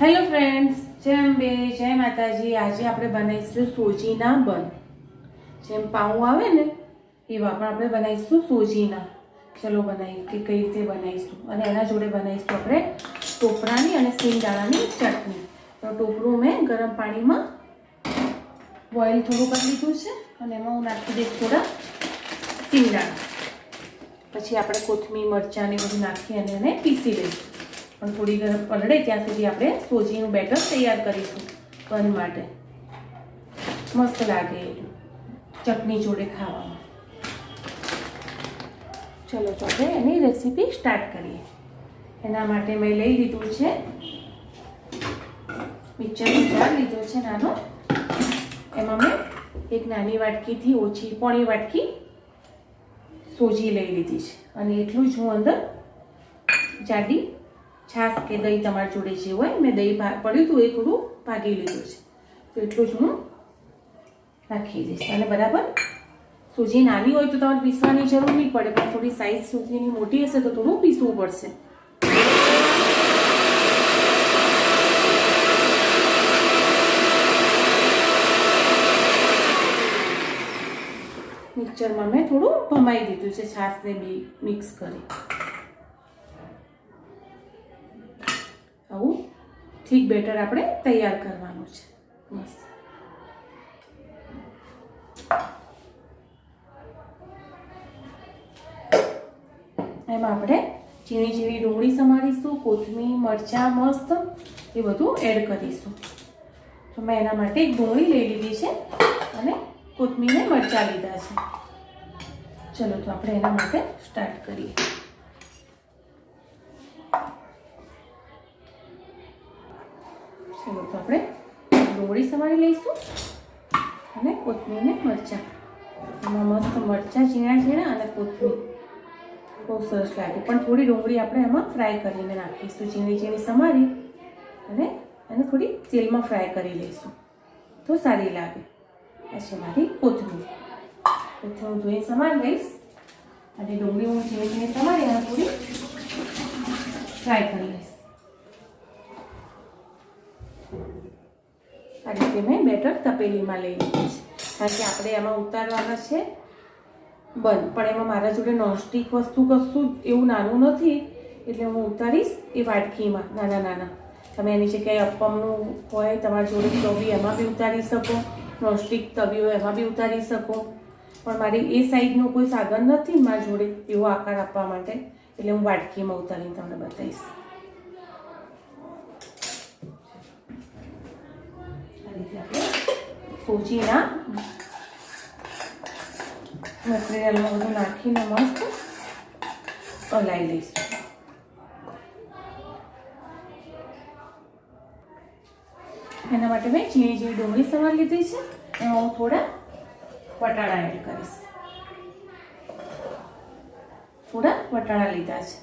Hello friends જય અંબે, જય માતાજી. આજે આપણે બનાવીશું સોજીના બન. જેમ પાઉં આવે ને, એવા પણ આપણે બનાવીશું સોજીના. ચલો બનાવી, કે કઈ રીતે બનાવીશું? અને એના જોડે બનાવીશું આપણે ટોપરાની અને સિંગદાણાની ચટણી. તો ટોપરું મેં ગરમ પાણીમાં બોઇલ થોડું કરી લીધું છે, અને એમાં હું નાખી દઈશ થોડા સિંગદાણા પછી આપણે કોથમીર, મરચાં ને બધું નાખી અને એને પીસી લઈશું. પણ થોડી ગરમ પલળે ત્યાં સુધી આપણે સોજીનું બેટર તૈયાર કરીશું બન માટે. મસ્ત લાગે ચટણી જોડે ખાવામાં. ચલો, તો આપણે એની રેસીપી સ્ટાર્ટ કરીએ. એના માટે મેં લઈ લીધું છે મિક્સરનો જાર લીધો છે નાનો. એમાં મેં એક નાની વાટકીથી ઓછી પોણી વાટકી સોજી લઈ લીધી છે. અને એટલું જ હું અંદર જાડી છાશ કે દહીં તમારી જોડે જે હોય, મેં દહીં પડ્યું હતું એ થોડું ભાગી લીધું છે. તો એટલું જ હું નાખી દઈશ. અને બરાબર, સૂજી નાની હોય તો તમારે પીસવાની જરૂર નહીં પડે, પણ થોડી સાઈઝ સૂજીની મોટી હશે તો થોડું પીસવું પડશે. મિક્સરમાં મેં થોડું ભમાઈ દીધું છે, છાશને બી મિક્સ કરી. આવું ઠીક બેટર આપણે તૈયાર કરવાનું છે. મસ્ત એમાં આપણે ઝીણી ઝીણી ડુંગળી સમારીશું, કોથમીર, મરચાં મસ્ત એ બધું એડ કરીશું. તો મેં એના માટે એક ડુંગળી લઈ લીધી છે અને કોથમીરને મરચાં લીધા છે. ચલો તો આપણે એના માટે સ્ટાર્ટ કરીએ. ડુંગળી સમારી લઈશું અને કોથમીરને મરચાં. એમાં મસ્ત મરચાં ઝીણા ઝીણા અને કોથમીર. બહુ સરસ લાગે. પણ થોડી ડુંગળી આપણે એમાં ફ્રાય કરીને નાખીશું, ઝીણી ઝીણી સમારી અને એને થોડી તેલમાં ફ્રાય કરી લઈશું. તો સારી લાગે. આ મારી કોથમીર. કોથમીર હું ધોઈ સમારી લઈશ. અને ડુંગળી હું ઝીણી ઝીણી સમારી અને થોડી ફ્રાય કરી લઈશ મેં બેટર તપેલીમાં લઈ લીધું કારણ કે આપણે એમાં ઉતારવાના છે. બન પણ એમાં મારા જોડે નોનસ્ટિક વસ્તુ કશું એવું નાનું નથી. એટલે હું ઉતારીશ એ વાટકીમાં, નાના નાના. તમે એની જગ્યાએ અપ્પમનું હોય, તમારા જોડે તવી એમાં બી ઉતારી શકો, નોનસ્ટિક તવી હોય એમાં બી ઉતારી શકો. પણ મારી એ સાઈડનું કોઈ સાધન નથી મારા જોડે એવો આકાર આપવા માટે. એટલે હું વાટકીમાં ઉતારીને તમને બતાવીશ. રીતે આપણે સોજીના મટીરિયલમાં બધું નાખીને મસ્ત હલાવી લઈશું. એના માટે મેં ઝીણી ઝીણી ડુંગળી સવાર લીધી છે. એમાં હું થોડા વટાણા એડ કરીશ. થોડા વટાણા લીધા છે.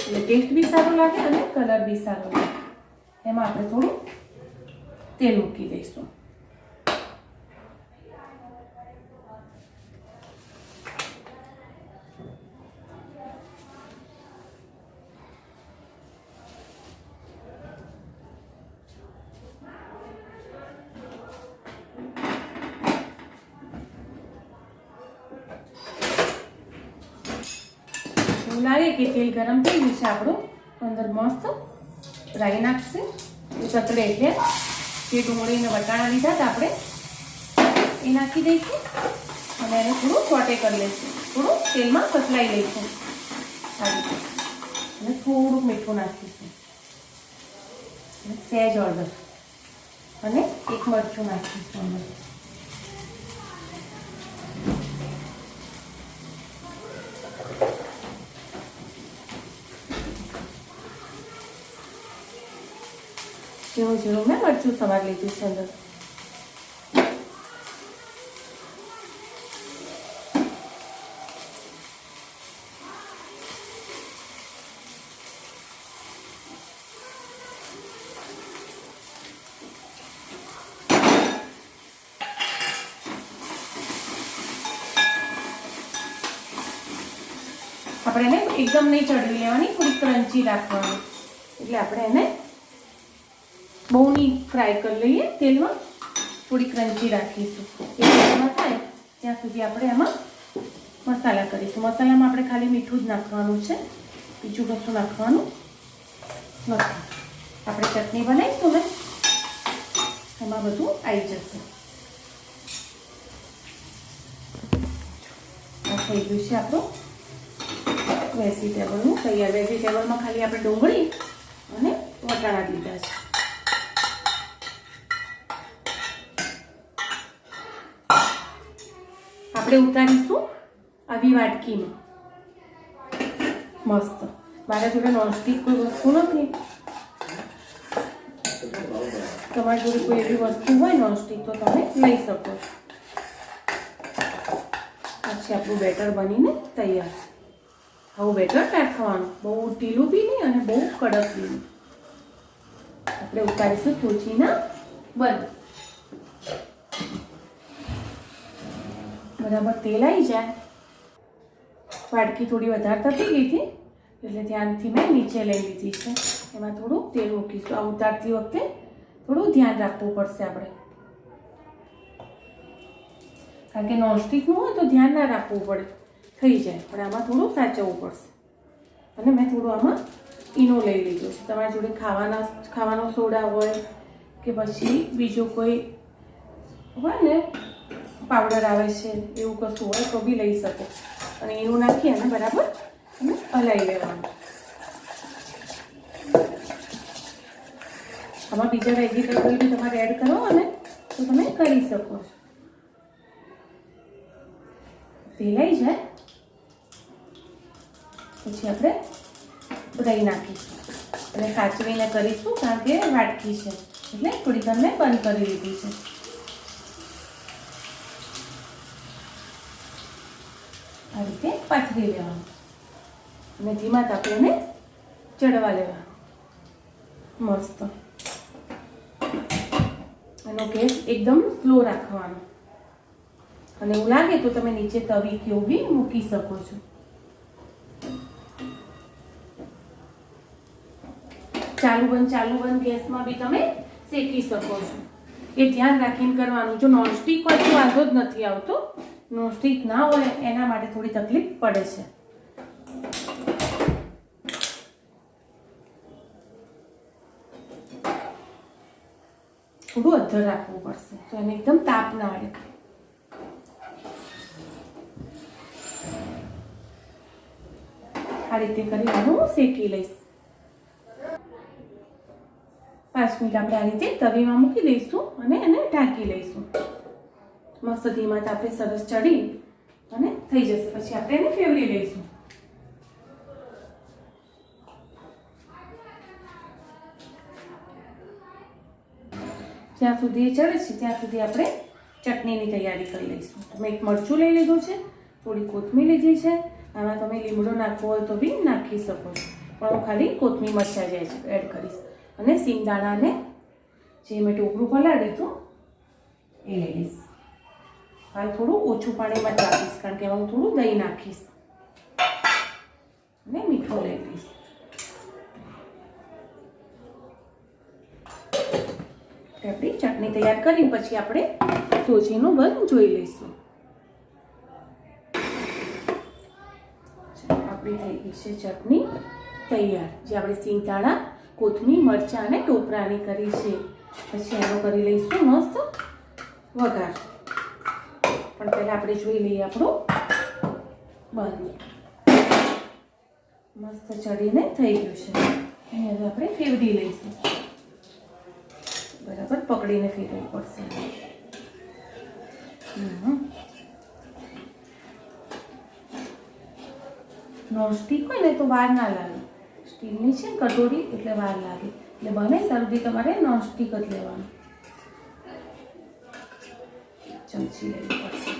એટલે ટેસ્ટ બી સારો લાગે અને કલર બી સારો લાગે. એમાં આપણે થોડું તેલ મૂકી દઈશું. લાગે કે તેલ ગરમ થઈ જશે આપણું. અંદર મસ્ત રાઈ નાખશે. એ ચતડે એટલે જે ડુંગળીને વટાણા લીધા હતા આપણે એ નાખી દઈશું અને એને થોડું સોટે કરી લઈશું. થોડું તેલમાં સતલાઈ લઈશું. સારી અને થોડુંક મીઠું નાખીશું. સહેજ હળદર. અને એક મરચું નાખીશું અંદર. ઝીણું ઝીણું મેં મરચું સવાર લીધું છે અંદર આપણે એને એકદમ નહીં ચડવી લેવાની થોડી ક્રંચી રાખવાની એટલે આપણે એને બહુ નહીં ફ્રાય કરી લઈએ, તેલમાં થોડી ક્રન્ચી રાખીશું. એ તેલમાં થાય, ત્યાં સુધી આપણે એમાં મસાલા કરીશું. મસાલામાં આપણે ખાલી મીઠું જ નાખવાનું છે, બીજું કશું નાખવાનું નથી. આપણે ચટણી બનાવીશું ને, એમાં બધું આવી જશે. આ થઈ ગયું છે આપણું વેજીટેબલનું તૈયાર. વેજીટેબલમાં ખાલી આપણે ડુંગળી અને વટાણા લીધા છે. આપણે ઉતારીશું આવી વાટકીમાં મસ્ત. મારા જોડે નોનસ્ટિક કોઈ વસ્તુ નથી. તમારી જોડે કોઈ એવી વસ્તુ હોય નોનસ્ટિક તો તમે લઈ શકો પછી આપણું બેટર બનીને તૈયાર. આવું બેટર નાખવાનું. બહુ ઢીલું બી નહીં અને બહુ કડક બી નહીં. આપણે ઉતારીશું સોચીના બંધ બરાબર તેલ આવી જાય. વાટકી થોડી વધારે થતી ગઈ હતી, એટલે ધ્યાનથી મેં નીચે લઈ લીધી છે. એમાં થોડું તેલ મૂકીશું. આ ઉતારતી વખતે થોડું ધ્યાન રાખવું પડશે આપણે. કારણ કે નોનસ્ટિકનું હોય તો ધ્યાન ના રાખવું પડે. થઈ જાય. પણ આમાં થોડું સાચવવું પડશે. અને મેં થોડું આમાં ઈનો લઈ લીધો છે. તમારી જોડે ખાવાના, ખાવાનો સોડા હોય કે પછી બીજો કોઈ હોય ને પાવડર આવે છે, એવું કશું હોય તો બી લઈ શકો. અને એવું નાખી અને બરાબર? અને હલાવી લેવાનું. આમાં બીજા વેજીટેબલ બી તમારે એડ કરો અને તો તમે કરી શકો છો. તેલાઈ જાય. પછી આપણે દહીં નાખીશું. અને સાચવીને કરીશું કારણ કે વાટકી છે. એટલે થોડી તમને બંધ કરી લીધી છે. આ રીતે પાથરી લેવાનું. અને ધીમા તાપે એને ચડવા લેવાનું મસ્ત. એનો ગેસ એકદમ સ્લો રાખવાનો. અને એવું લાગે તો તમે નીચે તવી કે બી મૂકી શકો છો. ચાલુ બંધ ચાલુ બંધ ગેસમાં બી તમે શેકી શકો છો. એ ધ્યાન રાખીને કરવાનું. જો નોનસ્ટિક હોય તો વાંધો જ નથી આવતો. નોનસ્ટિક ના હોય, એના માટે થોડી તકલીફ પડે છે. થોડું અધર રાખવું પડશે, તો એને એકદમ તાપ ના અડે આ રીતે કરી હું શેકી લઈશ. પાંચ મિનિટ આપણે આ રીતે તવીમાં મૂકી દઈશું અને એને ઢાંકી લઈશું. મસ્ત ધીમા તાપે સરસ ચડી અને થઈ જશે. પછી આપણે એને ફેવરી લઈશું. જ્યાં સુધી એ ચડે છે, ત્યાં સુધી આપણે ચટણીની તૈયારી કરી લઈશું. તમે એક મરચું લઈ લીધું છે, થોડી કોથમીર લીધી છે. આમાં તમે લીમડો નાખવો હોય તો બી નાખી શકો છો. પણ હું ખાલી કોથમીર મરચાં જે છે એડ કરીશ. અને સિંગદાણાને જે મેં ટોપરું પલાળ્યું હતું, એ લઈ લઈશ. હાલ થોડું ઓછું પાણીમાં જ કારણ કે હું થોડું દહીં નાખીશ. અને મીઠું લઈ લઈશ આપણી ચટણી તૈયાર કરી પછી આપણે સોજીનું બંધ જોઈ લઈશું. આપણી થઈ ગઈ છે ચટણી તૈયાર, જે આપણે સિંગદાણા, કોથમીર, મરચાં અને ટોપરાની કરી છે. પછી એનો કરી લઈશું મસ્ત વઘાર. પણ પહેલાં આપણે જોઈ લઈએ આપણું બંધ મસ્ત ચડીને થઈ ગયું છે. એને હવે આપણે ફેવડી લઈશું. બરાબર, પકડીને ફેરવવું પડશે. હમ. નોનસ્ટિક હોય ને તો વાર ના લાગે. સ્ટીલની છે કટોરી એટલે વાર લાગે. એટલે બને ત્યાં તમારે નોનસ્ટિક જ લેવાનું. ચમચી લેવી પડશે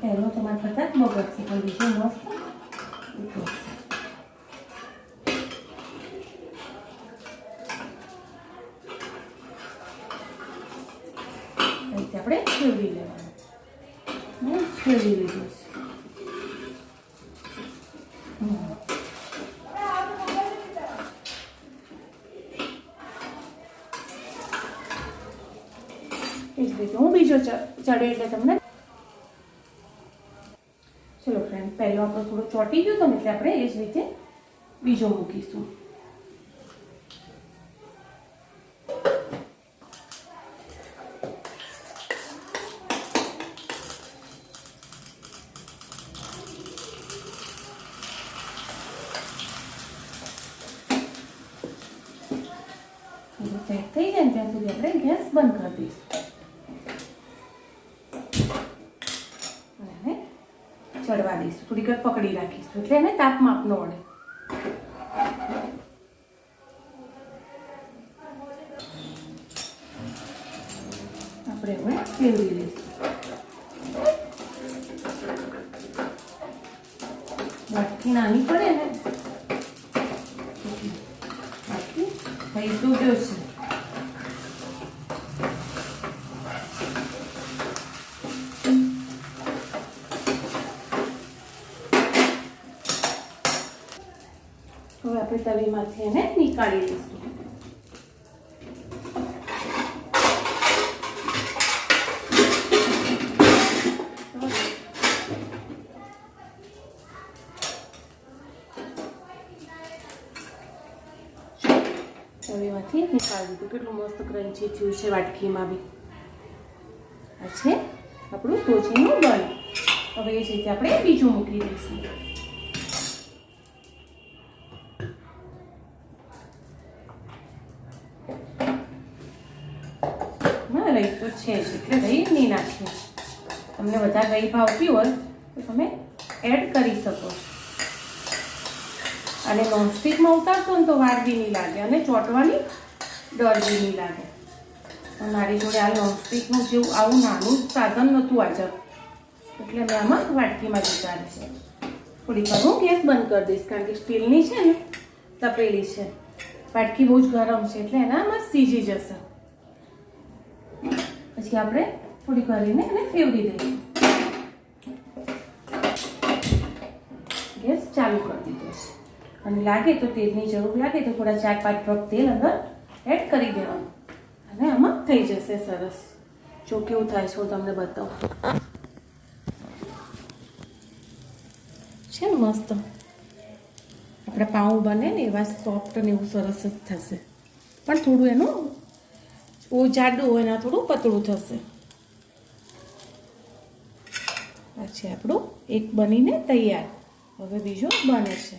પહેલો તમારે કરતાં જ બગડશે પણ બીજો મસ્ત આપણે ફેરવી લેવાનું. ફેરવી લીધો રીતે હું બીજો ચડે એટલે તમને ચલો ફ્રેન્ડ પહેલો આપણો થોડો ચોંટી ગયો તો ને એટલે આપણે એ જ રીતે બીજો મૂકીશું થોડું સેટ થઈ જાય ને ત્યાં સુધી આપણે ગેસ બંધ કરી દઈશું અને એને ચડવા દઈશું થોડીક વાર પકડી રાખીશું. એટલે એને તાપ માપનો વળે. આપણે હવે ફેરવી લઈશું. વાટકી નાની પડે ને? બાકી થઈ તો ગયો છે હવે આપણે તવીમાંથી એને નીકાળી લઈશું. તવીમાંથી નીકાળી દીધું કેટલું મસ્ત ક્રંચી થયું છે વાટકીમાં બી. આ છે આપણું સોજીનું બન હવે એ જ રીતે આપણે બીજું મૂકી દઈશું. છે જ એટલે રહી નહીં નાખીએ. તમને વધારે રહી ભાવતી હોય તો તમે એડ કરી શકો. અને નોનસ્ટિકમાં ઉતારશો ને તો વાર બી નહીં લાગે અને ચોંટવાની ડર બી નહીં લાગે. મારી જોડે આ નોનસ્ટિકનું જેવું આવું નાનું સાધન નહોતું આજે એટલે મેં આમાં વાટકીમાં જ છે. થોડીક હું ગેસ બંધ કરી દઈશ કારણ કે સ્ટીલની છે ને, તપેલી છે. વાટકી બહુ જ ગરમ છે એટલે એનામાં સીજી જશે. પછી આપણે થોડીક વાર એને ફેવરી દઈશું ગેસ ચાલુ કરી દીધો છે. અને લાગે તો તેલની જરૂર લાગે તો થોડા ચાર પાંચ ડ્રોપ તેલ અંદર એડ કરી દેવાનું. અને આમાં થઈ જશે સરસ. જો કેવું થાય છે, હું તમને બતાવું. છે ને મસ્ત? આપણે પાઉં બને ને એવા સોફ્ટ ને એવું સરસ જ થશે. પણ થોડું એનું બહુ જાડું હોય ને થોડું પતળું થશે. પછી આપણું એક બનીને તૈયાર. હવે બીજો બને છે.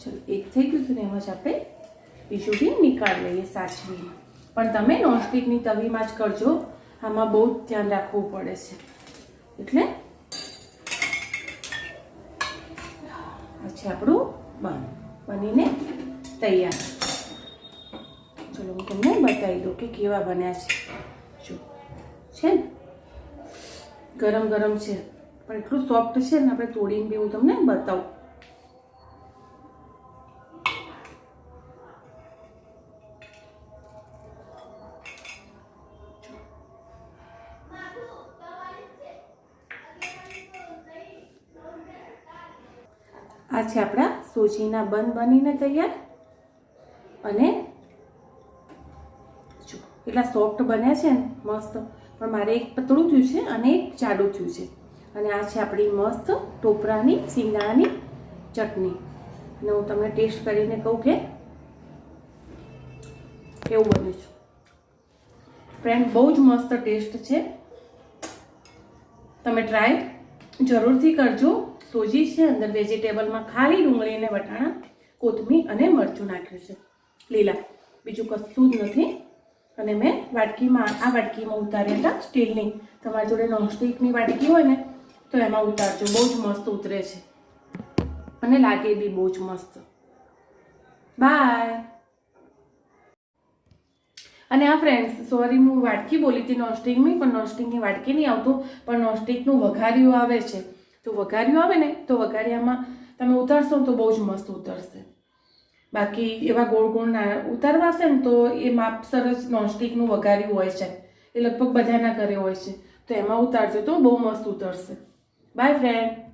ચલો, એક થઈ ગયું હતું ને એમાં જ આપણે બીજું બી નીકાળી લઈએ સાચવીને. પણ તમે નોનસ્ટિકની તવીમાં જ કરજો. આમાં બહુ જ ધ્યાન રાખવું પડે છે. એટલે પછી આપણું બન, બનીને તૈયાર. ચલો હું તમને બતાવી દઉં કે કેવા બન્યા છે. જો, છે ને? ગરમ ગરમ છે. પણ એટલું સોફ્ટ છે ને, આપણે તોડીને બી હું તમને બતાવું. આ છે આપણા સોજીના બન બનીને તૈયાર. એટલા સોફ્ટ બન્યા છે ને, મસ્ત. પણ મારે એક પતળું થયું છે અને એક જાડું થયું છે. અને આ છે આપણી મસ્ત ટોપરાની સિંગાણાની ચટણી. અને હું તમને ટેસ્ટ કરીને કહું કે કેવું બન્યું છે. ફ્રેન્ડ, બહુ જ મસ્ત ટેસ્ટ છે. તમે ટ્રાય જરૂરથી કરજો. સોજી છે, અંદર વેજીટેબલમાં ખાલી ડુંગળી અને વટાણા, કોથમીર અને મરચું નાખ્યું છે. લીલા. બીજું કશું જ નથી. અને મેં વાટકીમાં, આ વાટકીમાં ઉતાર્યા હતા સ્ટીલની. તમારી જોડે નોનસ્ટિકની વાટકી હોય ને, તો એમાં ઉતારજો. બહુ જ મસ્ત ઉતરે છે. અને લાગે બી બહુ જ મસ્ત. બાય અને આ ફ્રેન્ડ્સ સોરી હું વાટકી બોલી હતી નોનસ્ટિકની, પણ નોનસ્ટિકની વાટકી નહીં આવતું, પણ નોનસ્ટિકનું વઘાર્યું આવે છે. તો વઘાર્યું આવે ને, તો વઘારિયામાં તમે ઉતારશો તો બહુ જ મસ્ત ઉતરશે. બાકી એવા ગોળ ગોળ ના ઉતારવા હશે ને તો એ માપ સરસ નોનસ્ટિકનું વઘાર્યું હોય છે. એ લગભગ બધાના ઘરે હોય છે. તો એમાં ઉતારજો તો બહુ મસ્ત ઉતરશે. By friend